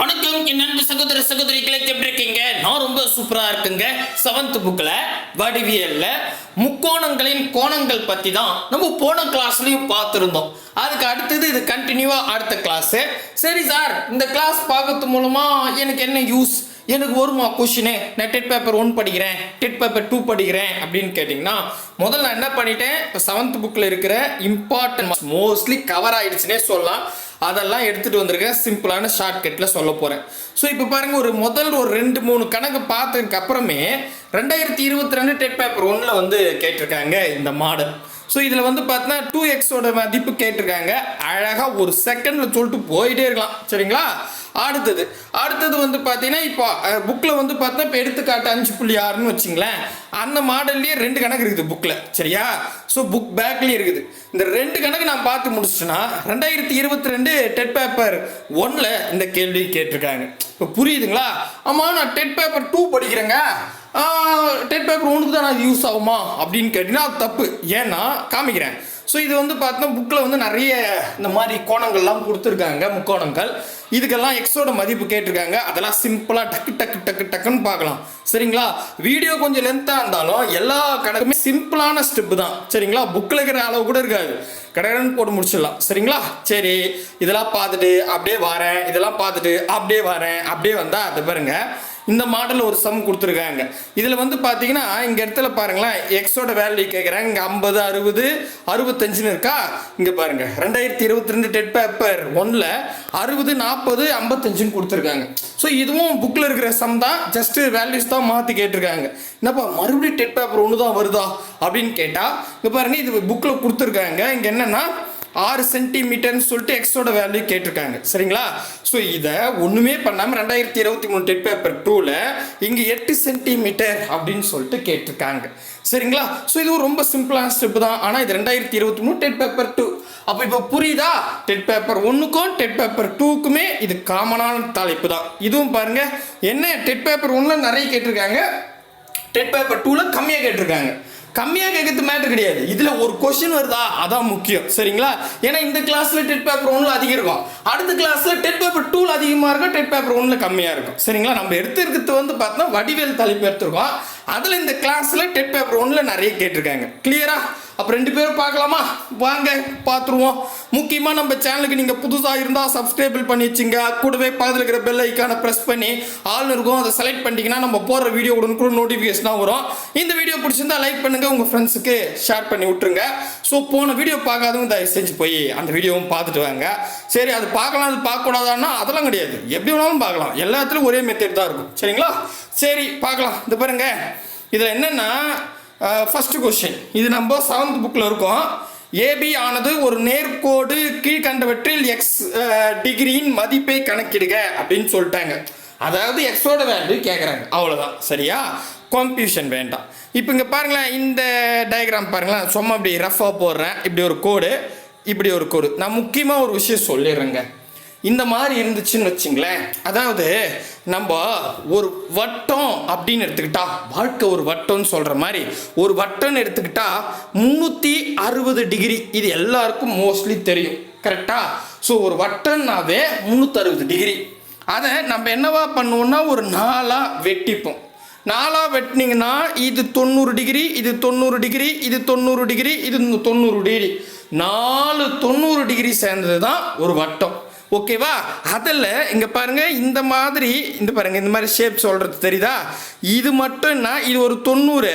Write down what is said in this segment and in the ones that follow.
வணக்கம். என் நண்பு சகோதர சகோதரிகளை எப்படி இருக்கீங்க? நான் ரொம்ப சூப்பரா இருக்குங்க. செவன்த் புக்ல வடிவியல்ல முக்கோணங்களின் கோணங்கள் பத்தி தான் நம்ம போன கிளாஸ்லயும் பார்த்துருந்தோம். அதுக்கு அடுத்தது இது கண்டினியூவா அடுத்த கிளாஸ் சரி சார் இந்த கிளாஸ் பார்க்கறது மூலமா எனக்கு என்ன யூஸ் எனக்கு வருமா கொஷினு நான் டெட் பேப்பர் ஒன் படிக்கிறேன் டெட் பேப்பர் டூ படிக்கிறேன் அப்படின்னு கேட்டிங்கன்னா முதல்ல நான் என்ன பண்ணிட்டேன்? இப்போ செவன்த் புக்கில் இருக்கிற இம்பார்ட்டன்ட் மோஸ்ட்லி கவர் ஆயிடுச்சுனே சொல்லலாம். அதெல்லாம் எடுத்துகிட்டு வந்திருக்கேன். சிம்பிளான ஷார்ட்கட்டில் சொல்ல போகிறேன் ஸோ இப்போ பாருங்கள் ஒரு முதல் ஒரு ரெண்டு மூணு கணக்கு பார்த்ததுக்கு அப்புறமே ரெண்டாயிரத்தி இருபத்தி ரெண்டு டெட் பேப்பர் ஒன்றில் வந்து கேட்டிருக்காங்க இந்த மாடல். ஸோ இதில் வந்து பார்த்தீங்கன்னா டூ எக்ஸோட மதிப்பு கேட்டிருக்காங்க. அழகாக ஒரு செகண்டில் சொல்லிட்டு போயிட்டே இருக்கலாம். சரிங்களா? அடுத்தது. அடுத்தது வந்து பார்த்தீங்கன்னா இப்போ புக்கில் வந்து பார்த்தா இப்போ எடுத்துக்காட்டு அஞ்சு புள்ளி ஆறுன்னு வச்சிங்களேன். அந்த மாடல்லையே ரெண்டு கணக்கு இருக்குது புக்கில் சரியா? ஸோ புக் பேக்லேயே இருக்குது. இந்த ரெண்டு கணக்கு நான் பார்த்து முடிச்சிட்டேன்னா ரெண்டாயிரத்தி இருபத்தி ரெண்டு டெட் பேப்பர் ஒன்னில் இந்த கேள்வி கேட்டிருக்காங்க. இப்போ புரியுதுங்களா? ஆமாம் நான் டெட் பேப்பர் டூ படிக்கிறேங்க. டெட் பேப்பர் ஒன்றுக்கு தான் அது யூஸ் ஆகுமா? அப்படின்னு கேட்டிங்கன்னா அது தப்பு. ஏன்னா காமிக்கிறேன். ஸோ இது வந்து பார்த்தோன்னா புக்கில் வந்து நிறைய இந்த மாதிரி கோணங்கள்லாம் கொடுத்துருக்காங்க முக்கோணங்கள். இதுக்கெல்லாம் எக்ஸோட மதிப்பு கேட்டிருக்காங்க. அதெல்லாம் சிம்பிளாக டக்கு டக்கு டக்கு டக்குன்னு பார்க்கலாம். சரிங்களா? வீடியோ கொஞ்சம் லென்த்தாக இருந்தாலும் எல்லா கணக்குமே சிம்பிளான ஸ்டெப்பு தான். சரிங்களா? புக்கில் இருக்கிற அளவு கூட இருக்காது. கடகடன்னு போட்டு முடிச்சிடலாம். சரிங்களா? சரி. இதெல்லாம் பார்த்துட்டு அப்படியே வரேன். இதெல்லாம் பார்த்துட்டு அப்படியே வரேன். அப்படியே வந்தால் அது பாருங்கள் இந்த மாடல் ஒரு சம் கொடுத்துருக்காங்க. இதில் வந்து பார்த்தீங்கன்னா இங்கே இடத்துல பாருங்களேன் எக்ஸோட வேல்யூ கேட்குறாங்க இங்கே ஐம்பது அறுபது அறுபத்தஞ்சுன்னு இருக்கா? இங்கே பாருங்க ரெண்டாயிரத்தி இருபத்தி ரெண்டு டெட் பேப்பர் ஒன்றில் அறுபது நாற்பது ஐம்பத்தஞ்சுன்னு கொடுத்துருக்காங்க. ஸோ இதுவும் புக்கில் இருக்கிற சம் தான். ஜஸ்ட்டு வேல்யூஸ் தான் மாற்றி கேட்டிருக்காங்க. என்னப்பா மறுபடியும் டெட் பேப்பர் ஒன்று தான் வருதா? அப்படின்னு கேட்டால் இங்கே பாருங்கள் இது புக்கில் கொடுத்துருக்காங்க. இங்கே என்னென்னா ஆறு சென்டிமீட்டர்னு சொல்லிட்டு எக்ஸோட வேல்யூ கேட்டிருக்காங்க. சரிங்களா? ஸோ இதை ஒன்றுமே பண்ணாமல் ரெண்டாயிரத்தி இருபத்தி மூணு டெட் பேப்பர் டூவில் இங்கே எட்டு சென்டிமீட்டர் அப்படின்னு சொல்லிட்டு கேட்டிருக்காங்க. சரிங்களா? ஸோ இது ரொம்ப சிம்பிளான ஸ்டெப் தான். ஆனால் இது ரெண்டாயிரத்தி இருபத்தி மூணு டெட் பேப்பர் டூ அப்போ இப்போ புரியுதா? டெட் பேப்பர் ஒன்றுக்கும் டெட் பேப்பர் டூக்குமே இது காமனான தலைப்பு தான். இதுவும் பாருங்கள் என்ன டெட் பேப்பர் ஒன்றில் நிறைய கேட்டிருக்காங்க. டெட் பேப்பர் டூவில் கம்மியாக கேட்டிருக்காங்க. கம்மியாக கேட்கறது மேட்ரு கிடையாது. இதில் ஒரு கொஷின் வருதா? அதான் முக்கியம். சரிங்களா? ஏன்னா இந்த கிளாஸில் டெட் பேப்பர் ஒன்றில் அதிகம் இருக்கும். அடுத்த கிளாஸில் டெட் பேப்பர் டூவில் அதிகமாக இருக்கும். டெட் பேப்பர் ஒன்றில் கம்மியாக இருக்கும். சரிங்களா? நம்ம எடுத்துருக்கிறது வந்து பார்த்தோன்னா வடிவேல் தலைப்பு எடுத்திருக்கோம். அதில் இந்த கிளாஸில் டெட் பேப்பர் ஒன்றில் நிறைய கேட்டிருக்காங்க. கிளியரா அப்போ ரெண்டு பேரும் பார்க்கலாமா? வாங்க பார்த்துருவோம். முக்கியமாக நம்ம சேனலுக்கு நீங்கள் புதுசாக இருந்தால் சப்ஸ்கிரைபிள் பண்ணி வச்சுங்க. கூடவே பக்கத்தில் இருக்கிற பெல் ஐக்கானை ப்ரெஸ் பண்ணி ஆள் இருக்கும் அதை செலக்ட் பண்ணிட்டீங்கன்னா நம்ம போடுற வீடியோ உடனுக்குள்ள நோட்டிஃபிகேஷனாக வரும். இந்த வீடியோ பிடிச்சிருந்தா லைக் பண்ணுங்கள் உங்கள் ஃப்ரெண்ட்ஸுக்கு ஷேர் பண்ணி விட்ருங்க ஸோ போன வீடியோ பார்க்காதவங்க தயவு செஞ்சு போய் அந்த வீடியோவும் பார்த்துட்டு வாங்க. சரி அது பார்க்கலாம் அது பார்க்கக்கூடாதான்னா அதெல்லாம் கிடையாது. எப்படி வேணாலும் பார்க்கலாம். எல்லாத்துலேயும் ஒரே மெத்தட் தான் இருக்கும். சரிங்களா? சரி பார்க்கலாம். இது பாருங்க. இதில் என்னென்னா ஃபஸ்ட்டு கொஸ்டின் இது நம்ம செவன்த் புக்கில் இருக்கோம். ஏபி ஆனது ஒரு நேர்கோடு கீழ்கண்டவற்றில் எக்ஸ் டிகிரியின் மதிப்பை கணக்கிடுக அப்படின்னு சொல்லிட்டாங்க. அதாவது எக்ஸோட வேல்யூ கேட்குறாங்க அவ்வளோதான் சரியா? கன்ஃபியூஷன் வேண்டாம். இப்போ இங்கே பாருங்களேன் இந்த டயக்ராம் பாருங்களேன். சும்மா இப்படி ரஃபாக போடுறேன். இப்படி ஒரு கோடு இப்படி ஒரு கோடு நான் முக்கியமாக ஒரு விஷயம் சொல்லிடுறேங்க. இந்த மாதிரி இருந்துச்சுன்னு வச்சுங்களேன். அதாவது நம்ம ஒரு வட்டம் அப்படின்னு எடுத்துக்கிட்டா வாழ்க்கை ஒரு வட்டம்னு சொல்கிற மாதிரி ஒரு வட்டம்னு எடுத்துக்கிட்டா முந்நூற்றி அறுபது டிகிரி இது எல்லாருக்கும் மோஸ்ட்லி தெரியும். கரெக்டா ஸோ ஒரு வட்டம்னாவே முந்நூற்றறுபது டிகிரி. அதை நம்ம என்னவா பண்ணுவோம்னா ஒரு நாளாக வெட்டிப்போம். நாலாக வெட்டினீங்கன்னா இது தொண்ணூறு டிகிரி இது தொண்ணூறு டிகிரி இது தொண்ணூறு டிகிரி இது தொண்ணூறு டிகிரி. நாலு தொண்ணூறு டிகிரி சேர்ந்தது தான் ஒரு வட்டம். ஓகேவா அதில் இங்கே பாருங்க இந்த மாதிரி இந்த பாருங்க இந்த மாதிரி ஷேப் சொல்கிறது தெரியுதா? இது மட்டும்னா இது ஒரு தொண்ணூறு.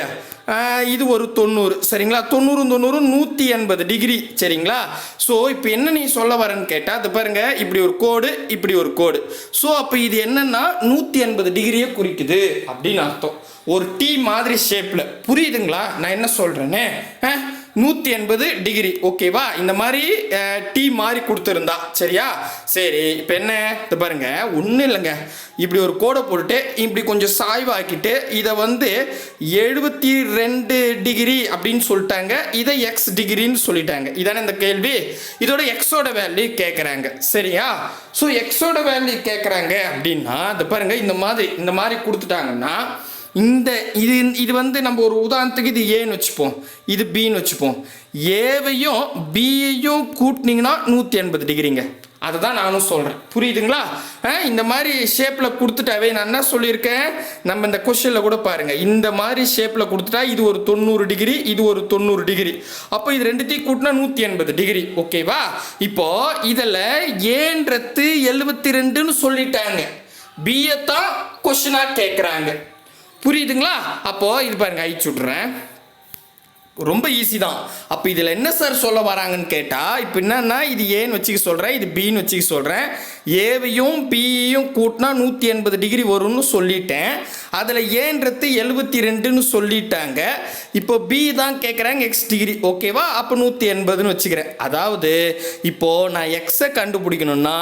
இது ஒரு தொண்ணூறு. சரிங்களா? தொண்ணூறு தொண்ணூறு நூற்றி எண்பது டிகிரி சரிங்களா? ஸோ இப்போ என்ன நீ சொல்ல வரேன்னு கேட்டால் அது பாருங்க இப்படி ஒரு கோடு இப்படி ஒரு கோடு. ஸோ அப்போ இது என்னன்னா நூற்றி எண்பது டிகிரியை குறிக்குது அப்படின்னு அர்த்தம். ஒரு டீ மாதிரி ஷேப்பில் புரியுதுங்களா? நான் என்ன சொல்கிறேன்னு நூற்றி எண்பது டிகிரி ஓகேவா இந்த மாதிரி டீ மாதிரி கொடுத்துருந்தா. சரியா? சரி இப்போ என்ன? இது பாருங்க. ஒன்றும் இல்லைங்க. இப்படி ஒரு கோடை போட்டுட்டு இப்படி கொஞ்சம் சாய்வாக்கிட்டு இதை வந்து எழுபத்தி ரெண்டு டிகிரி அப்படின்னு சொல்லிட்டாங்க. இதை எக்ஸ் டிகிரின்னு சொல்லிட்டாங்க. இதானே இந்த கேள்வி? இதோட எக்ஸோட வேல்யூ கேட்குறாங்க சரியா? ஸோ எக்ஸோட வேல்யூ கேட்குறாங்க அப்படின்னா இது பாருங்க இந்த மாதிரி இந்த மாதிரி கொடுத்துட்டாங்கன்னா இந்த இது இது வந்து நம்ம ஒரு உதாரணத்துக்கு இது ஏன்னு வச்சுப்போம். இது பின்னு வச்சுப்போம். ஏவையும் பியையும் கூட்டினீங்கன்னா நூற்றி எண்பது டிகிரிங்க. அதை தான் நானும் சொல்கிறேன் புரியுதுங்களா? ஆ, இந்த மாதிரி ஷேப்பில் கொடுத்துட்டாவே நான் என்ன சொல்லியிருக்கேன்? நம்ம இந்த கொஷனில் கூட பாருங்கள் இந்த மாதிரி ஷேப்பில் கொடுத்துட்டா இது ஒரு தொண்ணூறு டிகிரி இது ஒரு தொண்ணூறு டிகிரி. அப்போ இது ரெண்டுத்தையும் கூட்டினா நூற்றி எண்பது டிகிரி. ஓகேவா இப்போ இதில் ஏன்றது எழுபத்தி ரெண்டுன்னு சொல்லிட்டாங்க. பிஏ தான் கொஷனாக கேட்குறாங்க புரியுதுங்களா? அப்போது இது பாருங்க அழிச்சு விட்றேன் ரொம்ப ஈஸி தான். அப்போ இதில் என்ன சார் சொல்ல வராங்கன்னு கேட்டால் இப்போ என்னன்னா இது ஏன்னு வச்சுக்க சொல்கிறேன் இது பின்னு வச்சுக்க சொல்கிறேன் ஏவையும் பியையும் கூட்டினா நூற்றி எண்பது டிகிரி வரும்னு சொல்லிட்டேன். அதில் ஏன்றது எழுபத்தி ரெண்டுன்னு சொல்லிட்டாங்க. இப்போ பி தான் கேட்குறாங்க எக்ஸ் டிகிரி ஓகேவா அப்போ நூற்றி எண்பதுன்னு வச்சுக்கிறேன். அதாவது இப்போது நான் எக்ஸை கண்டுபிடிக்கணும்னா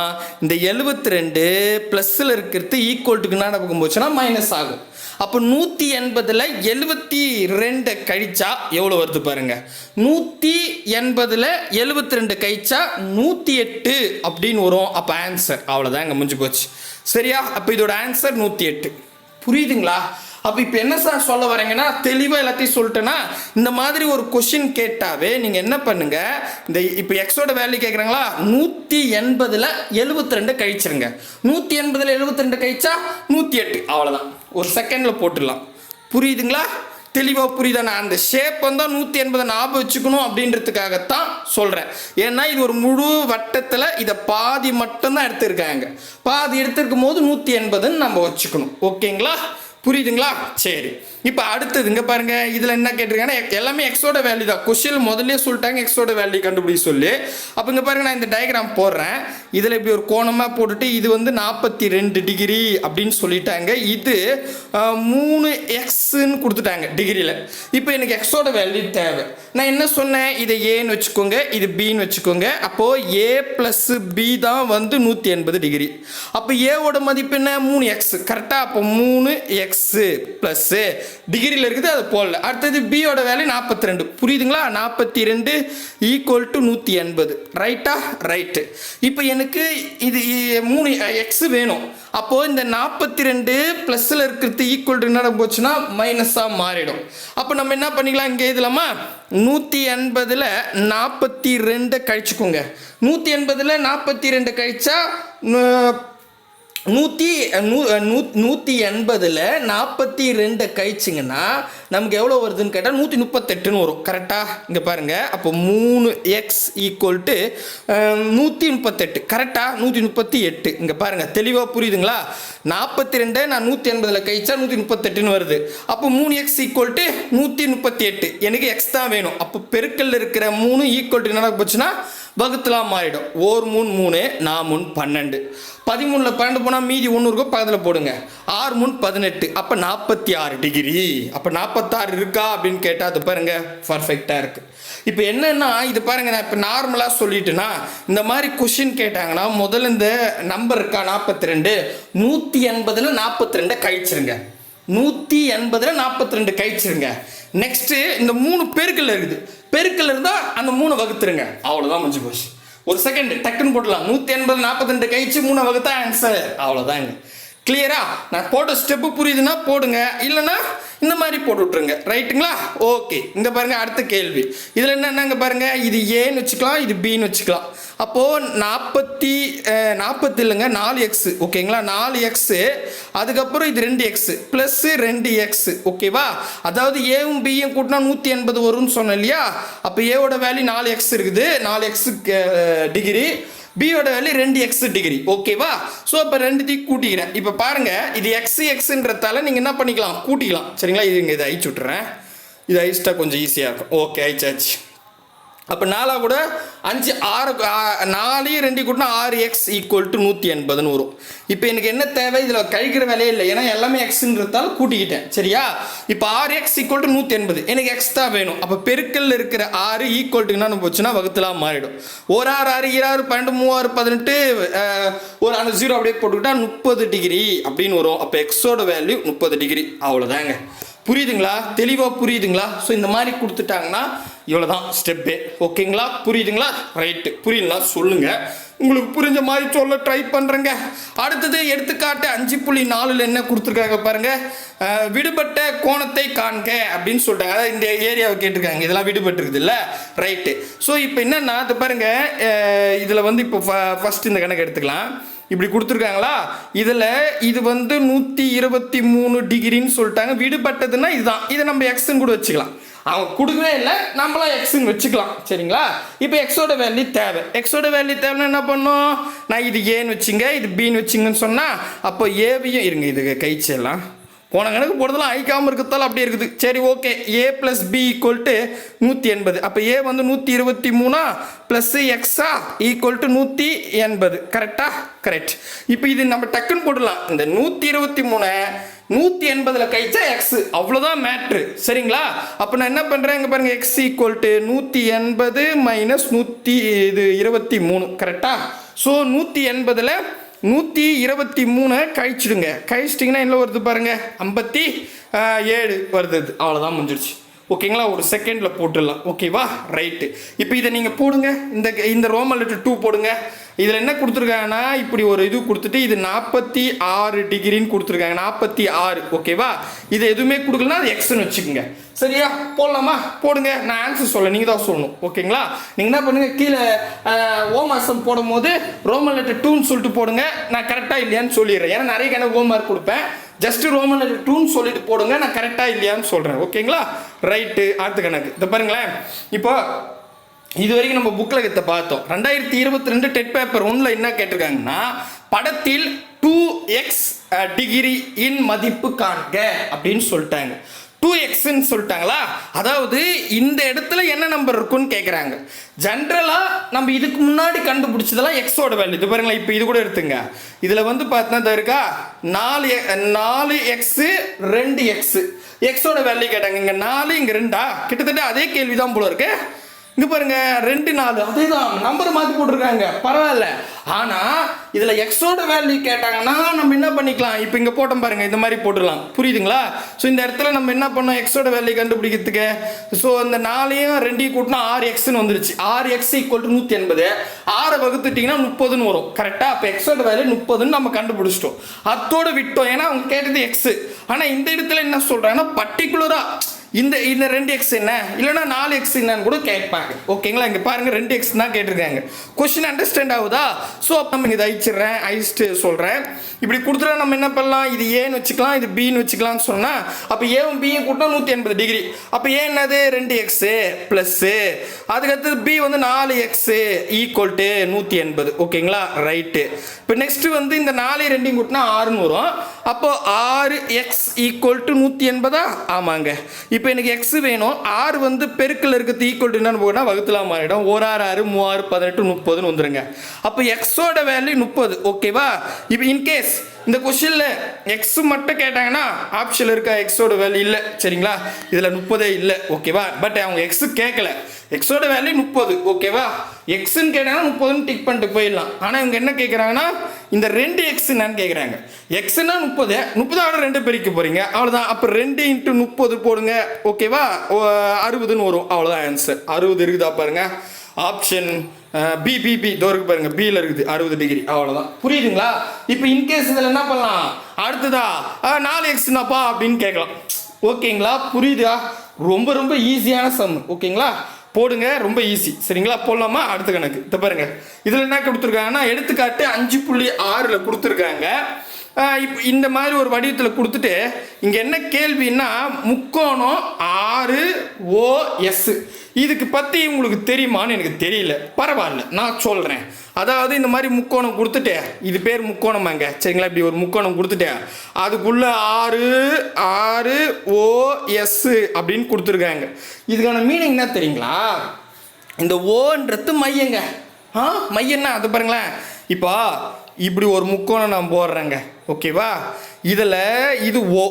இந்த எழுபத்தி ரெண்டு ப்ளஸ்ஸில் இருக்கிறது ஈக்குவல் டுக்குன்னா போச்சுன்னா மைனஸ் ஆகும். அப்போ நூற்றி எண்பதில் எழுபத்தி ரெண்டு கழிச்சா எவ்வளோ வருது பாருங்கள் நூற்றி எண்பதில் எழுபத்தி ரெண்டு கழிச்சா நூற்றி எட்டு அப்படின்னு வரும். அப்போ ஆன்சர் அவ்வளோதான் இங்கே முடிஞ்சு போச்சு. சரியா? அப்போ இதோட ஆன்சர் நூற்றி எட்டு. புரியுதுங்களா? அப்போ இப்போ என்ன சார் சொல்ல வரீங்கன்னா தெளிவாக எல்லாத்தையும் சொல்லிட்டேன்னா இந்த மாதிரி ஒரு கொஷின் கேட்டாவே நீங்கள் என்ன பண்ணுங்க? இந்த இப்போ எக்ஸோட வேல்யூ கேட்குறாங்களா நூற்றி எண்பதில் எழுபத்தி ரெண்டு கழிச்சிருங்க. நூற்றி எண்பதில் எழுபத்தி ரெண்டு கழிச்சா நூற்றி எட்டு. அவ்வளோதான் ஒரு செகண்டில் போட்டுடலாம். புரியுதுங்களா? தெளிவாக புரியுதா நான் அந்த ஷேப் வந்து நூற்றி எண்பது ஞாபகம் வச்சுக்கணும் அப்படின்றதுக்காகத்தான் சொல்கிறேன் ஏன்னா இது ஒரு முழு வட்டத்தில் இதை பாதி மட்டும்தான் எடுத்திருக்காங்க. பாதி எடுத்திருக்கும் போது நூற்றி எண்பதுன்னு நம்ம வச்சுக்கணும். ஓகேங்களா? புரியுதுங்களா? சரி. இப்போ அடுத்தது இங்கே பாருங்க இதில் என்ன கேட்டிருக்காங்கன்னா எ- எல்லாமே எக்ஸோட வேல்யூ தான். கொஷின் முதல்ல சொல்லிட்டாங்க எக்ஸோட வேல்யூ கண்டுபிடி சொல்லி. அப்போ இங்கே பாருங்க நான் இந்த டயக்ராம் போடுறேன். இதில் இப்படி ஒரு கோணமாக போட்டுட்டு இது வந்து நாற்பத்தி ரெண்டு டிகிரி அப்படின்னு சொல்லிட்டாங்க. இது மூணு எக்ஸுன்னு கொடுத்துட்டாங்க டிகிரியில் இப்போ எனக்கு எக்ஸோட வேல்யூ தேவை. நான் என்ன சொன்னேன்? இதை ஏன்னு வச்சுக்கோங்க இது பின்னு வச்சுக்கோங்க. அப்போது ஏ ப்ளஸ் பி தான் வந்து நூற்றி எண்பது டிகிரி அப்போ ஏவோட மதிப்பு என்ன? மூணு எக்ஸ் கரெக்டாக அப்போ மூணு எக்ஸ் ப்ளஸ்ஸு டிகிரியில் இருக்குது அது போடல. அடுத்தது பியோட வேல்யூ நாற்பத்தி ரெண்டு புரியுதுங்களா? நாற்பத்தி ரெண்டு ஈக்குவல் டு நூற்றி எண்பது ரைட்டா ரைட்டு இப்போ எனக்கு இது மூணு எக்ஸு வேணும். அப்போது இந்த நாற்பத்தி ரெண்டு ப்ளஸ்ஸில் இருக்கிறது ஈக்குவல் டு என்ன போச்சுன்னா மைனஸாக மாறிடும். அப்போ நம்ம என்ன பண்ணிக்கலாம்? இங்கே இதுலாமா நூற்றி எண்பதில் நாற்பத்தி ரெண்டை கழிச்சுக்கோங்க. நூற்றி எண்பதில் நாற்பத்தி ரெண்டு கழிச்சா நூற்றி நூ நூ நூற்றி எண்பதில் நாற்பத்தி ரெண்டு கழிச்சிங்கன்னா நமக்கு எவ்வளோ வருதுன்னு கேட்டால் நூற்றி முப்பத்தெட்டுன்னு வரும். கரெக்டாக இங்கே பாருங்கள் அப்போ மூணு எக்ஸ் ஈக்குவல் டு நூற்றி முப்பத்தெட்டு. கரெக்டாக நூற்றி முப்பத்தி எட்டு. இங்கே பாருங்கள் தெளிவாக புரியுதுங்களா? நாற்பத்தி ரெண்டை நான் நூற்றி எண்பதில் கழிச்சா நூற்றி முப்பத்தெட்டுன்னு வருது. அப்போ மூணு எக்ஸ் ஈக்குவல் டு நூற்றி முப்பத்தி எட்டு. எனக்கு எக்ஸ் தான் வேணும். அப்போ பெருக்கல்ல இருக்கிற மூணு ஈக்குவல் டு என்ன போச்சுன்னா வகுத்துலாம் மாறிடும். ஓர் மூணு மூணு நா முன் பன்னெண்டு. பதிமூணில் பன்னெண்டு போனால் மீதி ஒன்று இருக்கும் பக்கத்தில் போடுங்க. ஆறு முன் பதினெட்டு அப்போ நாற்பத்தி ஆறு டிகிரி. அப்போ நாற்பத்தாறு இருக்கா அப்படின்னு கேட்டால் அது பாருங்கள் பர்ஃபெக்டாக இருக்குது இப்போ என்னென்னா இது பாருங்க நான் இப்போ நார்மலாக சொல்லிட்டேன்னா இந்த மாதிரி கொஷின் கேட்டாங்கன்னா முதல்ல இந்த நம்பர் இருக்கா நாற்பத்தி ரெண்டு நூற்றி எண்பதில் நாற்பத்தி ரெண்டை கழிச்சிருங்க. நூற்றி எண்பதில் நாற்பத்தி ரெண்டு கழிச்சிருங்க. நெக்ஸ்ட்டு இந்த மூணு பெருக்கல் இருக்குது. பெருக்கல் இருந்தால் அந்த மூணு வகுத்துருங்க. அவ்வளோதான் முடிஞ்சு போச்சு. ஒரு செகண்ட் டக்குன்னு போடலாம் நூற்றி எண்பது நாற்பத்தி ரெண்டு கழிச்சு மூணு வகுத்தா ஆன்சர் அவ்வளோதாங்க கிளியரா நான் போட்ட ஸ்டெப்பு புரியுதுன்னா போடுங்க. இல்லைன்னா இந்த மாதிரி போட்டு விட்ருங்க ரைட்டுங்களா ஓகே இங்கே பாருங்கள் அடுத்த கேள்வி. இதில் என்னென்னங்க பாருங்கள் இது ஏன்னு வச்சுக்கலாம் இது பின்னு வச்சுக்கலாம். அப்போது நாற்பத்தி நாற்பத்தி இல்லைங்க நாலு எக்ஸு ஓகேங்களா நாலு எக்ஸு அதுக்கப்புறம் இது ரெண்டு எக்ஸு ப்ளஸ்ஸு ரெண்டு எக்ஸு ஓகேவா அதாவது ஏவும் பியும் கூட்டினா நூற்றி எண்பது வரும்னு சொன்னேன் இல்லையா? அப்போ ஏவோட வேல்யூ நாலு எக்ஸ் இருக்குது. நாலு எக்ஸு டிகிரி பியோட வேல்யூ ரெண்டு எக்ஸ் டிகிரி ஓகேவா ஸோ இப்போ ரெண்டுத்தையும் கூட்டிக்கிறேன். இப்போ பாருங்கள் இது எக்ஸ் எக்ஸுன்றதால நீங்கள் என்ன பண்ணிக்கலாம்? கூட்டிக்கலாம். சரிங்களா? இது இங்கே இதை அழிச்சு விட்றேன் இது அழிச்சிட்டா கொஞ்சம் ஈஸியாக இருக்கும். ஓகே அழிச்சாச்சு. அப்போ நாலாக கூட அஞ்சு ஆறு ஆ- நாலு ரெண்டு கூட்டினா ஆறு எக்ஸ் ஈக்குவல் டு நூற்றி எண்பதுன்னு வரும். இப்போ எனக்கு என்ன தேவை? இதில் கழிக்கிற வேலையே இல்லை. ஏன்னா எல்லாமே எக்ஸுங்கிறதால கூட்டிக்கிட்டேன். சரியா? இப்போ ஆறு எக்ஸ் ஈக்குவல் டு நூற்றி எண்பது. எனக்கு எக்ஸ் தான் வேணும். அப்போ பெருக்கல்ல இருக்கிற ஆறு ஈக்குவல் டு என்ன போச்சுன்னா வகுத்துலாம் மாறிடும். ஒரு ஆறு ஆறு இராறு பன்னெண்டு மூவாறு பதினெட்டு ஒரு அந்த ஜீரோ அப்படியே போட்டுக்கிட்டா முப்பது டிகிரி அப்படின்னு வரும். அப்போ எக்ஸோட வேல்யூ முப்பது டிகிரி அவ்வளோதாங்க புரியுதுங்களா? தெளிவாக புரியுதுங்களா? ஸோ இந்த மாதிரி கொடுத்துட்டாங்கன்னா இவ்வளோதான் ஸ்டெப்பு ஓகேங்களா புரியுதுங்களா? ரைட்டு புரியுதுங்களா சொல்லுங்கள் உங்களுக்கு புரிஞ்ச மாதிரி சொல்ல ட்ரை பண்ணுறேங்க அடுத்தது எடுத்துக்காட்டு அஞ்சு புள்ளி நாலில் என்ன கொடுத்துருக்காங்க பாருங்க. விடுபட்ட கோணத்தை காண்க அப்படின்னு சொல்லிட்டாங்க அதாவது இந்த ஏரியாவை கேட்டிருக்காங்க. இதெல்லாம் விடுபட்டுருக்குது இல்லை ரைட்டு ஸோ இப்போ என்னன்னா இது பாருங்க. இதில் வந்து இப்போ ஃபர்ஸ்ட் இந்த கணக்கு எடுத்துக்கலாம். இப்படி கொடுத்துருக்காங்களா? இதில் இது வந்து நூற்றி இருபத்தி மூணு டிகிரின்னு சொல்லிட்டாங்க. விடுபட்டதுன்னா இதுதான். இதை நம்ம எக்ஸ்ன்னு கூட வச்சுக்கலாம். அவங்க கொடுக்கவே இல்லை நம்மளாம் எக்ஸ்ன்னு வச்சுக்கலாம். சரிங்களா? இப்போ எக்ஸோட வேல்யூ தேவை. எக்ஸோட வேல்யூ தேவைன்னா என்ன பண்ணோம்? நான் இது ஏன்னு வச்சுங்க இது பின்னு வச்சுங்கன்னு சொன்னால் அப்போ ஏவியும் இருங்க இது கைச்செல்லாம் போன கணக்கு போடுறதுலாம் ஐக்காமல் இருக்கிறதால அப்படி இருக்குது. சரி okay A plus B equal to நூற்றி எண்பது. அப்போ ஏ வந்து நூற்றி இருபத்தி மூணா ப்ளஸ்ஸு எக்ஸா ஈக்குவல் டு நூற்றி எண்பது. கரெக்டா கரெக்ட் இப்போ இது நம்ம டக்குன்னு போடலாம் இந்த நூற்றி இருபத்தி மூணை நூற்றி எண்பதில் கழிச்சா எக்ஸ் அவ்வளோதான் மேட்ரு சரிங்களா? அப்போ நான் என்ன பண்ணுறேன் இங்கே பாருங்கள் எக்ஸ் ஈக்குவல் டு நூற்றி எண்பது மைனஸ் நூற்றி இது இருபத்தி மூணு. கரெக்டாக ஸோ நூற்றி எண்பதில் நூற்றி இருபத்தி மூணை கழிச்சிடுங்க. கழிச்சிட்டிங்கன்னா என்ன வருது பாருங்கள் ஐம்பத்தி ஏழு வருது. அவ்வளோதான் முடிஞ்சிடுச்சு ஓகேங்களா? ஒரு செகண்டில் போட்டுடலாம். ஓகேவா? ரைட்டு இப்போ இதை நீங்கள் போடுங்க. இந்த இந்த ரோமன் லெட்டர் டூ போடுங்க. இதில் என்ன கொடுத்துருக்காங்கன்னா இப்படி ஒரு இது கொடுத்துட்டு இது நாற்பத்தி ஆறு டிகிரின்னு கொடுத்துருக்காங்க. நாற்பத்தி ஆறு ஓகேவா? இது எதுவுமே கொடுக்கலனா அது எக்ஸ்னு வச்சுக்கோங்க. சரியா? போடலாமா? போடுங்க. நான் ஆன்சர் சொல்ல நீங்கள் தான் சொல்லணும். ஓகேங்களா? நீங்கள் என்ன பண்ணுங்கள் கீழே ஓமாசம் போடும் போது ரோமன் லெட்டர் டூன்னு சொல்லிட்டு போடுங்க. நான் கரெக்டாக இல்லையான்னு சொல்லிடுறேன். ஏன்னா நிறைய கணக்கு ஹோம் மார்க் கொடுப்பேன். ஜஸ்ட் ரோமன் லெட்டர் டூன்னு சொல்லிட்டு போடுங்க நான் கரெக்டாக இல்லையான்னு சொல்கிறேன் ஓகேங்களா? ரைட்டு அடுத்த கணக்கு. இந்த பாருங்களேன். இப்போ இது வரைக்கும் நம்ம புக்கில் கிட்ட பார்த்தோம். ரெண்டாயிரத்தி இருபத்தி ரெண்டு டெட் பேப்பர் ஒன்றில் என்ன கேட்டிருக்காங்கன்னா படத்தில் டூ எக்ஸ் டிகிரி இன் மதிப்பு காண்க அப்படின்னு சொல்லிட்டாங்க. டூ எக்ஸ்ன்னு சொல்லிட்டாங்களா? அதாவது இந்த இடத்துல என்ன நம்பர் இருக்குன்னு கேட்குறாங்க ஜென்ரலாக நம்ம இதுக்கு முன்னாடி கண்டுபிடிச்சதெல்லாம் எக்ஸோட வேல்யூ இது பாருங்களேன் இப்போ இது கூட எடுத்துங்க. இதில் வந்து பார்த்தீங்கன்னா இருக்கா நாலு நாலு எக்ஸு ரெண்டு எக்ஸு எக்ஸோட வேல்யூ கேட்டாங்க. இங்கே நாலு இங்கே ரெண்டா? கிட்டத்தட்ட அதே கேள்வி தான் போல இருக்கு. இங்க பாருங்க ரெண்டு நாலு. அதே தான் நம்பர் மாற்றி போட்டிருக்காங்க. பரவாயில்ல. ஆனா இதுல எக்ஸோட வேல்யூ கேட்டாங்கன்னா நம்ம என்ன பண்ணிக்கலாம்? இப்போ இங்க போட்டோம் பாருங்க இந்த மாதிரி போட்டுடலாம். புரியுதுங்களா? ஸோ இந்த இடத்துல நம்ம என்ன பண்ணோம்? எக்ஸோட வேல்யூ கண்டுபிடிக்கிறதுக்கு? ஸோ இந்த நாலையும் ரெண்டையும் கூட்டினா ஆறு எக்ஸ்னு வந்துருச்சு. ஆறு எக்ஸ் ஈக்குவல் டு நூற்றி எண்பது. ஆறை வகுத்துட்டிங்கன்னா முப்பதுன்னு வரும். கரெக்டாக அப்போ எக்ஸோட வேல்யூ முப்பதுன்னு நம்ம கண்டுபிடிச்சிட்டோம். அத்தோட விட்டோம். ஏன்னா அவங்க கேட்டது எக்ஸ் ஆனால் இந்த இடத்துல என்ன சொல்றாங்கன்னா பர்டிகுலராக இந்த இந்த ரெண்டு எக்ஸ் என்ன? இல்லைன்னா நாலு எக்ஸ் என்னன்னு கூட கேட்பாங்க. ஓகேங்களா? இங்கே பாருங்க ரெண்டு எக்ஸ் தான் கேட்டிருக்காங்க. கொஸ்டின் அண்டர்ஸ்டாண்ட் ஆகுதா? ஸோ அப்போ நம்ம இதை அழிச்சிடுறேன் அழிச்சிட்டு சொல்கிறேன் இப்படி கொடுத்துட்டா நம்ம என்ன பண்ணலாம்? இது ஏன்னு வச்சுக்கலாம் இது பின்னு வச்சுக்கலாம்னு சொன்னால் அப்போ ஏவும் பியும் கூட்டினா நூற்றி எண்பது டிகிரி அப்போ ஏ என்னது? ரெண்டு எக்ஸு ப்ளஸ்ஸு அதுக்கடுத்தது பி வந்து நாலு எக்ஸு ஈக்குவல் டு நூற்றி எண்பது. ஓகேங்களா? ரைட்டு இப்போ நெக்ஸ்ட்டு வந்து இந்த நாலு ரெண்டையும் கூட்டினா ஆறுன்னு வரும். அப்போ ஆறு எக்ஸ் ஈக்குவல் டு நூற்றி எண்பதா? ஆமாங்க. இப்போ எனக்கு எக்ஸ் வேணும். ஆறு வந்து பெருக்கில் இருக்கிறது ஈக்குவல் டு என்னன்னு போனால் வகுத்துல மாறிடும். ஒரு ஆறு ஆறு மூவாறு பதினெட்டு முப்பதுன்னு வந்துருங்க. அப்போ எக்ஸோட வேல்யூ முப்பது. ஓகேவா? இப்போ இன்கேஸ் இந்த கொஷினில் எக்ஸ் மட்டும் கேட்டாங்கன்னா ஆப்ஷன் இருக்கா எக்ஸோட வேல்யூ இல்லை சரிங்களா? இதில் முப்பதே இல்லை ஓகேவா பட் அவங்க எக்ஸ் கேட்கல. எக்ஸோட வேல்யூ முப்பது ஓகேவா எக்ஸ்ன்னு கேட்டாங்கன்னா முப்பதுன்னு டிக் பண்ணிட்டு போயிடலாம். ஆனால் இவங்க என்ன கேட்குறாங்கன்னா இந்த ரெண்டு எக்ஸ் என்னன்னு கேட்குறாங்க எக்ஸ்னா முப்பது முப்பதோட ரெண்டு பெருக்க போகிறீங்க அவ்வளோதான் அப்போ ரெண்டு இன்ட்டு முப்பது போடுங்க ஓகேவா ஓ, அறுபதுன்னு வரும். அவ்வளோதான் ஆன்சர் அறுபது இருக்குதா பாருங்கள் option B B B B B தோருக்கு பாருங்க. பியில் இருக்குது. அறுபது டிகிரி அவ்வளோதான் புரியுதுங்களா? இப்போ இன்கேஸ் இதில் என்ன பண்ணலாம்? அடுத்ததா நாலு எக்ஸ்னாப்பா அப்படின்னு கேட்கலாம். ஓகேங்களா? புரியுதா? ரொம்ப ரொம்ப ஈஸியான சம் ஓகேங்களா? போடுங்க. ரொம்ப ஈஸி சரிங்களா? போடலாமா? அடுத்த கணக்கு. இதை பாருங்க. இதில் என்ன கொடுத்துருக்காங்கன்னா எடுத்துக்காட்டு அஞ்சு புள்ளி ஆறில் கொடுத்துருக்காங்க. இப்போ இந்த மாதிரி ஒரு வடிவத்தில் கொடுத்துட்டு இங்கே என்ன கேள்வின்னா முக்கோணம் ஆறு ஓ எஸ். இதுக்கு பற்றி உங்களுக்கு தெரியுமான்னு எனக்கு தெரியல. பரவாயில்ல நான் சொல்கிறேன் அதாவது இந்த மாதிரி முக்கோணம் கொடுத்துட்டு இது பேர் முக்கோணமாங்க சரிங்களா? இப்படி ஒரு முக்கோணம் கொடுத்துட்டு அதுக்குள்ள ஆறு ஆறு ஓ எஸ் அப்படின்னு கொடுத்துருக்காங்க. இதுக்கான மீனிங் என்ன தெரியுங்களா? இந்த ஓன்றது மையங்க. ஆ மையன்னா அது பாருங்களேன். இப்போ இப்படி ஒரு முக்கோணம் நான் போடுறேங்க. ஓகேவா? இதில் இது ஓ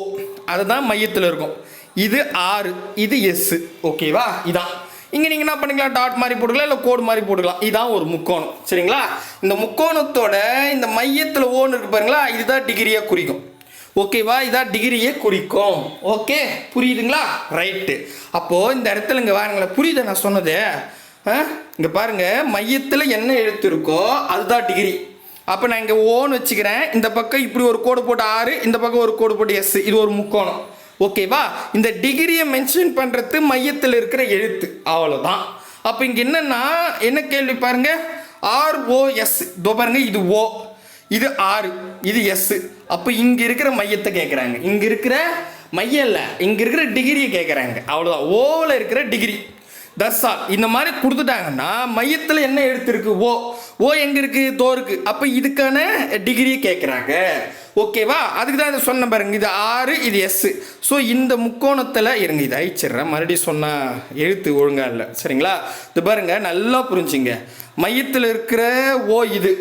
அதுதான் மையத்தில் இருக்கும். இது ஆறு இது எஸ் ஓகேவா? இதான். இங்கே நீங்கள் என்ன பண்ணிக்கலாம்? டாட் மாதிரி போட்டுக்கலாம் இல்லை கோடு மாதிரி போட்டுக்கலாம். இதான் ஒரு முக்கோணம். சரிங்களா? இந்த முக்கோணத்தோட இந்த மையத்தில் ஓன்னு இருக்கு பாருங்களா இதுதான் டிகிரியாக குறிக்கும். ஓகேவா? இதான் டிகிரியை குறிக்கும். ஓகே? புரியுதுங்களா? ரைட்டு அப்போது இந்த இடத்துல இங்கே வாருங்களேன். புரியுது நான் சொன்னது? இங்கே பாருங்கள் மையத்தில் என்ன எழுத்து இருக்கோ அதுதான் டிகிரி அப்போ நான் இங்கே ஓன்னு வச்சுக்கிறேன். இந்த பக்கம் இப்படி ஒரு கோடு போட்டு ஆறு இந்த பக்கம் ஒரு கோடு போட்டு எஸ் இது ஒரு முக்கோணம். ஓகேவா இந்த டிகிரியை மென்ஷன் பண்ணுறது மையத்தில் இருக்கிற எழுத்து. அவ்வளோதான் அப்போ இங்கே என்னென்னா என்ன கேள்வி பாருங்க? ஆர் ஓ எஸ் இதோ பாருங்க இது ஓ இது ஆறு இது எஸ் அப்போ இங்கே இருக்கிற மையத்தை கேட்குறாங்க இங்கே இருக்கிற மையம் இல்லை. இங்கே இருக்கிற டிகிரியை கேட்குறாங்க அவ்வளோதான் ஓவில் இருக்கிற டிகிரி தஸ் இந்த மாதிரி கொடுத்துட்டாங்கன்னா மையத்தில் என்ன எழுத்து ஓ ஓ எங்கே இருக்கு? தோ இருக்கு. அப்போ இதுக்கான டிகிரியை கேட்குறாங்க ஓகேவா அதுக்கு தான் இதை சொன்ன பாருங்க. இது ஆறு இது எஸ் ஸோ இந்த முக்கோணத்தில் இருங்க இதை அழிச்சிடுறேன். மறுபடியும் சொன்னால் எழுத்து ஒழுங்கா இல்லை. சரிங்களா? இது பாருங்க நல்லா புரிஞ்சுங்க. மையத்தில் இருக்கிற ஓ இது.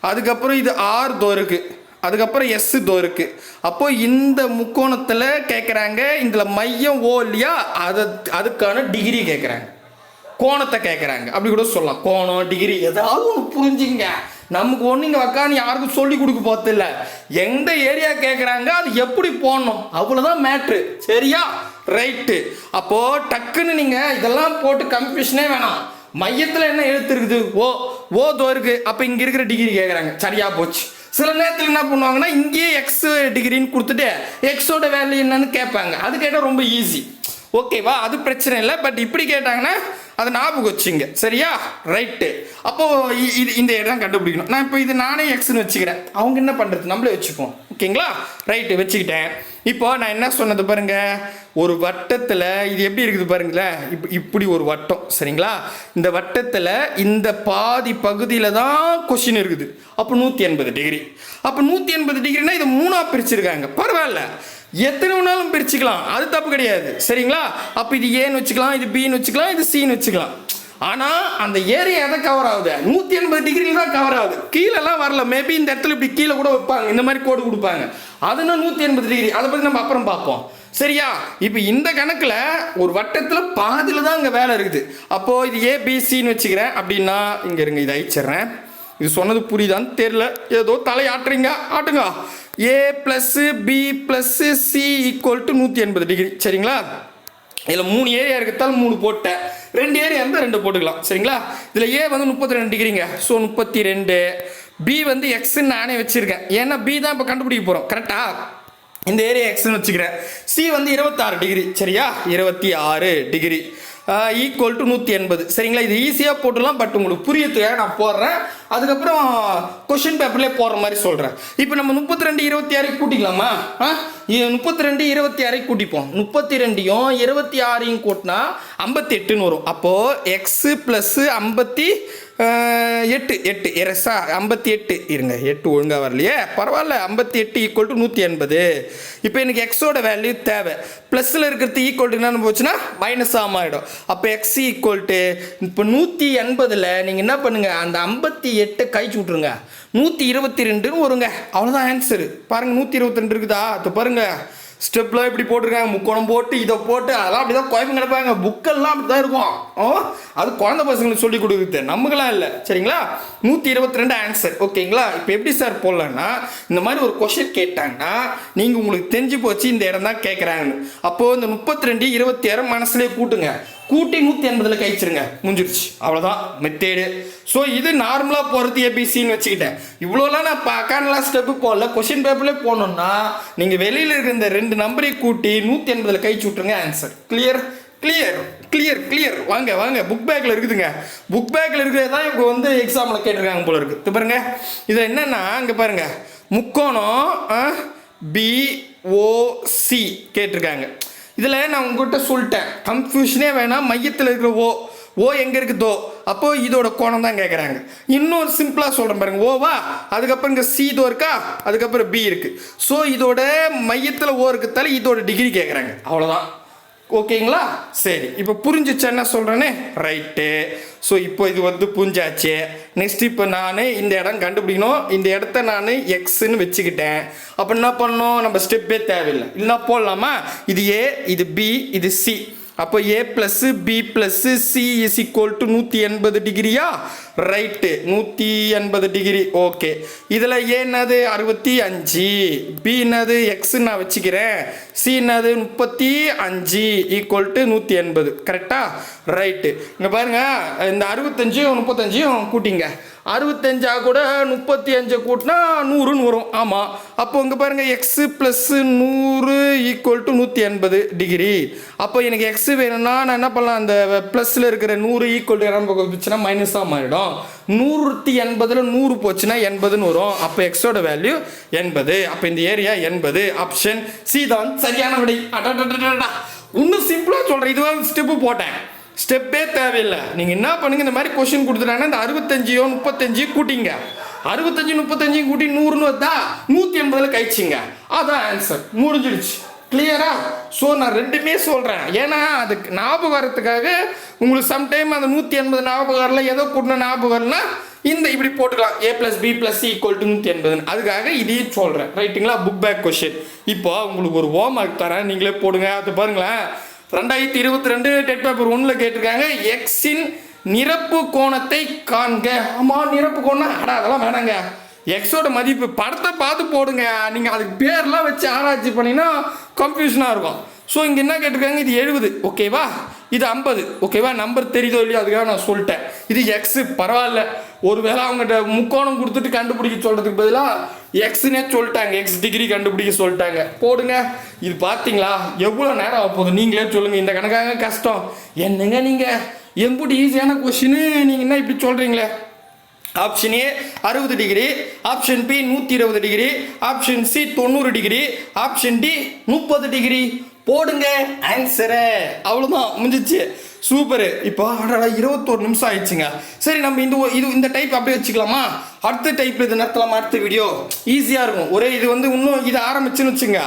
அதுக்கப்புறம் இது ஆறு தோ இருக்குது அதுக்கப்புறம் எஸ் தோ இருக்கு. அப்போ இந்த முக்கோணத்தில் கேட்குறாங்க இதில் மையம் ஓ இல்லையா? அதை அதுக்கான டிகிரி கேட்குறாங்க கோணத்தை கேட்குறாங்க அப்படி கூட சொல்லலாம். கோணம் டிகிரி ஏதாவது ஒன்று புரிஞ்சுங்க நமக்கு ஒன்று இங்கே உக்காந்து யாருக்கும் சொல்லி கொடுக்க போதில்ல எந்த ஏரியா கேட்குறாங்க அது எப்படி போடணும்? அவ்வளோதான் மேட்ரு சரியா? ரைட்டு அப்போது டக்குன்னு நீங்கள் இதெல்லாம் போட்டு கன்ஃபியூஷனே வேணாம். மையத்தில் என்ன எழுத்து இருக்குது? ஓ ஓ தோ இருக்குது அப்போ இங்கே இருக்கிற டிகிரி கேட்குறாங்க சரியா போச்சு. சில நேரத்தில் என்ன பண்ணுவாங்கன்னா இங்கேயே எக்ஸ் டிகிரின்னு கொடுத்துட்டு எக்ஸோட வேல்யூ என்னன்னு கேட்பாங்க. அது கேட்டால் ரொம்ப ஈஸி ஓகேவா அது பிரச்சனை இல்லை பட் இப்படி கேட்டாங்கன்னா அதை ஞாபகம் வச்சுங்க. சரியா? ரைட்டு அப்போது இது இந்த இடம் கண்டுபிடிக்கணும். நான் இப்போ இது நானே எக்ஸ்னு வச்சுக்கிறேன். அவங்க என்ன பண்ணுறது நம்மளே வச்சுப்போம் ஓகேங்களா ரைட்டு வச்சுக்கிட்டேன். இப்போ நான் என்ன சொன்னது பாருங்கள் ஒரு வட்டத்தில் இது எப்படி இருக்குது பாருங்களேன்? இப்போ இப்படி ஒரு வட்டம். சரிங்களா? இந்த வட்டத்தில் இந்த பாதி பகுதியில் தான் கொஷின் இருக்குது. அப்போ நூற்றி எண்பது டிகிரி அப்போ நூற்றி எண்பது டிகிரினா இதை மூணாக பிரிச்சிருக்காங்க. பரவாயில்ல. எத்தனை வேணாலும் பிரிச்சுக்கலாம். அது தப்பு கிடையாது. சரிங்களா? அப்போ இது ஏன்னு வச்சுக்கலாம் இது பின்னு வச்சுக்கலாம் இது சின்னு வச்சுக்கலாம். ஆனால் அந்த ஏரியா எதை கவர் ஆகுது? நூற்றி எண்பது டிகிரியில் தான் கவர் ஆகுது. கீழெல்லாம் வரல. மேபி இந்த இடத்துல இப்படி கீழே கூட வைப்பாங்க. இந்த மாதிரி கோடு கொடுப்பாங்க. அதுனா நூற்றி எண்பது டிகிரி அதை பற்றி நம்ம அப்புறம் பார்ப்போம். சரியா? இப்போ இந்த கணக்கில் ஒரு வட்டத்தில் பாதியில் தான் இங்கே வேலை இருக்குது. அப்போது இது ஏபிசின்னு வச்சுக்கிறேன். அப்படின்னா இங்கே இருங்க இதை அழிச்சிடுறேன். இது சொன்னது புரியுதான்னு தெரில ஏதோ தலை ஆட்டுறீங்க ஆட்டுங்க. A plus B plus C equal to நூற்றி எண்பது டிகிரி சரிங்களா? இதில் மூணு ஏரியா இருக்கிறதால மூணு போட்டேன் ரெண்டு ஏரியா இருந்தால் ரெண்டு போட்டுக்கலாம். சரிங்களா? இதில் ஏ வந்து முப்பத்தி ரெண்டு டிகிரிங்க ஸோ முப்பத்தி ரெண்டு பி வந்து எக்ஸ்ன்னு நானே வச்சுருக்கேன். ஏன்னா பி தான் இப்போ கண்டுபிடிக்க போகிறோம் கரெக்டாக இந்த ஏரியா எக்ஸ்ன்னு வச்சுக்கிறேன். சி வந்து இருபத்தாறு டிகிரி சரியா? இருபத்தி ஆறு டிகிரி ஈக்குவல் டு நூற்றி எண்பது. சரிங்களா? இது ஈஸியாக போட்டுடலாம் பட் உங்களுக்கு புரியத்துக்காக நான் போடுறேன். அதுக்கப்புறம் கொஷின் பேப்பர்லேயே போடுற மாதிரி சொல்கிறேன் இப்போ நம்ம முப்பத்தி ரெண்டு இருபத்தி ஆறு கூட்டிக்கலாமா? ஆ முப்பத்தி ரெண்டு இருபத்தி ஆறை கூட்டிப்போம். முப்பத்தி ரெண்டையும் இருபத்தி ஆறையும் கூட்டினா ஐம்பத்தி எட்டுன்னு வரும். அப்போது எக்ஸு ப்ளஸ்ஸு ஐம்பத்தி எட்டு எட்டு. இரசா ஐம்பத்தி எட்டு. இருங்க எட்டு ஒழுங்காக வரலையே. பரவாயில்ல ஐம்பத்தி எட்டு ஈக்குவல் டு நூற்றி எண்பது. இப்போ எனக்கு எக்ஸோட வேல்யூ தேவை. ப்ளஸில் இருக்கிறது ஈக்குவல் டு என்னன்னு போச்சுன்னா மைனஸ் ஆகிடும் அப்போ எக்ஸ் ஈக்குவல் டு இப்போ நூற்றி எண்பதில் நீங்கள் என்ன பண்ணுங்கள் அந்த ஐம்பத்தி எட்டை கழிச்சு விட்ருங்க நூற்றி இருபத்தி ரெண்டுன்னு வருங்க. அவ்வளோதான் ஆன்சரு பாருங்கள் நூற்றி இருபத்தி ரெண்டு இருக்குதா? அது பாருங்கள் ஸ்டெப்லாம் இப்படி போட்டிருக்காங்க. முக்கோணம் போட்டு இதை போட்டு அதெல்லாம் அப்படி தான் கிடப்பாங்க. புக்கெல்லாம் அப்படி தான் இருக்கும். ஓ அது குழந்தை பசங்களுக்கு சொல்லி கொடுக்குறது. நமக்கெல்லாம் இல்லை. சரிங்களா? நூற்றி இருபத்தி ரெண்டு ஆன்சர் ஓகேங்களா? இப்போ எப்படி சார் போடலான்னா இந்த மாதிரி ஒரு கொஷின் கேட்டாங்கன்னா நீங்கள் உங்களுக்கு தெரிஞ்சு போச்சு இந்த இடம் தான் கேட்குறாங்கன்னு அப்போது இந்த முப்பத்தி ரெண்டு இருபத்தி ஆறு மனசுலேயே கூட்டுங்க. கூட்டி நூற்றி எண்பதில் கழிச்சிருங்க. முடிஞ்சிருச்சு. அவ்வளோதான் மெத்தேடு. ஸோ இது நார்மலாக போகிறது ஏபிசின்னு வச்சுக்கிட்டேன். இவ்வளோலாம் நான் அக்கானலாம் ஸ்டெப்பு போடல. கொஷின் பேப்பர்லேயே போனோம்னா நீங்கள் வெளியில் இருக்கிற இந்த ரெண்டு நம்பரையும் கூட்டி நூற்றி எண்பதில் கழிச்சு விட்ருங்க answer clear clear clear clear வாங்க வாங்க. புக் பேக்கில் இருக்குதுங்க. புக் பேக்கில் இருக்கிறது தான் இப்போ வந்து எக்ஸாமில் கேட்டிருக்காங்க போல இருக்குது பாருங்க. இதில் என்னென்னா அங்கே பாருங்கள் முக்கோணம் பிஓசி கேட்டிருக்காங்க. இதில் நான் உங்ககிட்ட சொல்லிட்டேன். கன்ஃபியூஷனே வேணாம் மையத்தில் இருக்கிற ஓ ஓ எங்கே இருக்குதோ அப்போது இதோட கோணம் தான் கேட்குறாங்க இன்னும் சிம்பிளாக சொல்கிறேன் பாருங்க. ஓவா அதுக்கப்புறம் இங்கே சி இதோ இருக்கா அதுக்கப்புறம் பி இருக்குது ஸோ இதோட மையத்தில் ஓ இருக்கிறதால இதோட டிகிரி கேட்குறாங்க அவ்வளோதான் ஓகேங்களா? சரி இப்போ புரிஞ்சிச்சு என்ன சொல்கிறேன்னு ரைட்டு ஸோ இப்போ இது வந்து புரிஞ்சாச்சு. நெக்ஸ்ட் இப்போ நான் இந்த இடம் கண்டுபிடிக்கணும். இந்த இடத்த நான் எக்ஸ்ன்னு வச்சுக்கிட்டேன். அப்போ என்ன பண்ணணும்? நம்ம ஸ்டெப்பே தேவையில்லை. இல்லைனா போடலாமா? இது ஏ இது பி இது சி அப்போ A plus B plus C is equal to நூற்றி எண்பது டிகிரியா ரைட்டு நூற்றி எண்பது டிகிரி ஓகே இதில் ஏன்னது அறுபத்தி அஞ்சு. பின்னது எக்ஸு நான் வச்சுக்கிறேன். சின்னது முப்பத்தி அஞ்சு ஈக்குவல் டு நூற்றி எண்பது. கரெக்டாக ரைட்டு இங்கே பாருங்கள் இந்த அறுபத்தஞ்சும் முப்பத்தஞ்சையும் கூட்டிங்க. அறுபத்தஞ்சா கூட முப்பத்தி அஞ்சு கூட்டினா நூறுன்னு வரும். ஆமாம் அப்போ இங்கே பாருங்கள் எக்ஸு ப்ளஸ்ஸு நூறு ஈக்குவல் டு நூற்றி எண்பது டிகிரி அப்போ எனக்கு எக்ஸு வேணும்னா நான் என்ன பண்ணலாம் அந்த ப்ளஸில் இருக்கிற நூறு ஈக்குவல் டு இரநூறு போச்சுன்னா மைனஸாக மாறிடும். நூற்றி எண்பதில் நூறு போச்சுன்னா எண்பதுன்னு வரும். அப்போ எக்ஸோட வேல்யூ எண்பது. அப்போ இந்த ஏரியா எண்பது. ஆப்ஷன் சி தான். சரியான விடை அடடடடடா. இன்னும் சிம்பிளாக சொல்கிறேன் இதுவாக ஸ்டெப்பு போட்டேன். ஸ்டெப்பே தேவையில்லை. நீங்கள் என்ன பண்ணுங்க இந்த மாதிரி கொஷின் கொடுத்துட்டாங்கன்னா இந்த அறுபத்தஞ்சியோ முப்பத்தஞ்சியோ கூட்டிங்க. அறுபத்தஞ்சு முப்பத்தஞ்சையும் கூட்டி நூறுன்னு வந்தா நூற்றி எண்பதில் கழிச்சிங்க. அதான் ஆன்சர் முடிஞ்சிடுச்சு. கிளியரா ஸோ நான் ரெண்டுமே சொல்கிறேன் ஏன்னா அதுக்கு ஞாபகம் வரத்துக்காக உங்களுக்கு சம்டைம் அந்த நூற்றி எண்பது ஞாபகம் வரல ஏதோ கூட்டின ஞாபகம் வரலனா இந்த இப்படி போட்டுக்கலாம். A plus B plus C equal to நூற்றி எண்பதுன்னு. அதுக்காக இதையும் சொல்கிறேன் ரைட்டுங்களா புக் பேக் கொஷின் இப்போ உங்களுக்கு ஒரு ஹோம் ஒர்க் தரேன். நீங்களே போடுங்க. அது பாருங்களேன். ரெண்டாயிரத்தி இருபத்தி ரெண்டு டெட் பேப்பர் ஒன்றில் கேட்டிருக்காங்க. எக்ஸின் நிரப்பு கோணத்தை காண்க. ஆமாம் நிரப்பு கோணம். அடா அதெல்லாம் வேணாங்க. எக்ஸோட மதிப்பு படத்தை பார்த்து போடுங்க. நீங்கள் அதுக்கு பேர்லாம் வச்சு ஆராய்ச்சி பண்ணினா கன்ஃபியூஷனாக இருக்கும். ஸோ இங்கே என்ன கேட்டிருக்காங்க? இது எழுபது. ஓகேவா இது ஐம்பது. ஓகேவா நம்பர் தெரியுதோ இல்லையோ அதுக்காக நான் சொல்லிட்டேன். இது எக்ஸு பரவாயில்ல. ஒருவேளை அவங்ககிட்ட முக்கோணம் கொடுத்துட்டு கண்டுபிடிக்க சொல்கிறதுக்கு பதிலாக எக்ஸ்னே சொல்லிட்டாங்க. எக்ஸ் டிகிரி கண்டுபிடிக்க சொல்லிட்டாங்க. போடுங்க. இது பார்த்தீங்களா எவ்வளோ நேரம் ஆக போகுது? நீங்களே சொல்லுங்கள் இந்த கணக்காக கஷ்டம். என்னங்க நீங்கள் எம்புட்டு ஈஸியான கொஷின்னு நீங்கள் என்ன இப்படி சொல்கிறீங்களே ஆப்ஷன் ஏ அறுபது டிகிரி ஆப்ஷன் பி நூற்றி இருபது டிகிரி ஆப்ஷன் சி தொண்ணூறு டிகிரி ஆப்ஷன் டி முப்பது டிகிரி போடுங்க ஆன்சரு அவ்வளோதான் முடிஞ்சிச்சு. சூப்பரு இப்போ அடடா இருபத்தோரு நிமிஷம் ஆயிடுச்சுங்க. சரி நம்ம இந்த இது இந்த டைப் அப்படியே வச்சுக்கலாமா? அடுத்த டைப் இது நடத்தலாமா அடுத்த வீடியோ ஈஸியாக இருக்கும். ஒரே இது வந்து இன்னும் இது ஆரம்பிச்சுன்னு வச்சுங்க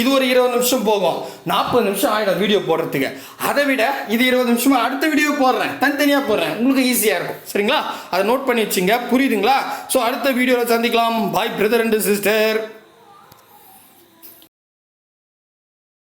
இது ஒரு இருபது நிமிஷம் போகும். நாற்பது நிமிஷம் ஆகிடும் வீடியோ போடுறதுக்கு. அதை விட இது இருபது நிமிஷமாக அடுத்த வீடியோ போடுறேன். தனித்தனியாக போடுறேன். உங்களுக்கு ஈஸியாக இருக்கும். சரிங்களா? அதை நோட் பண்ணி வச்சுங்க புரியுதுங்களா? ஸோ அடுத்த வீடியோவில் சந்திக்கலாம். பாய் பிரதர் அண்ட் சிஸ்டர்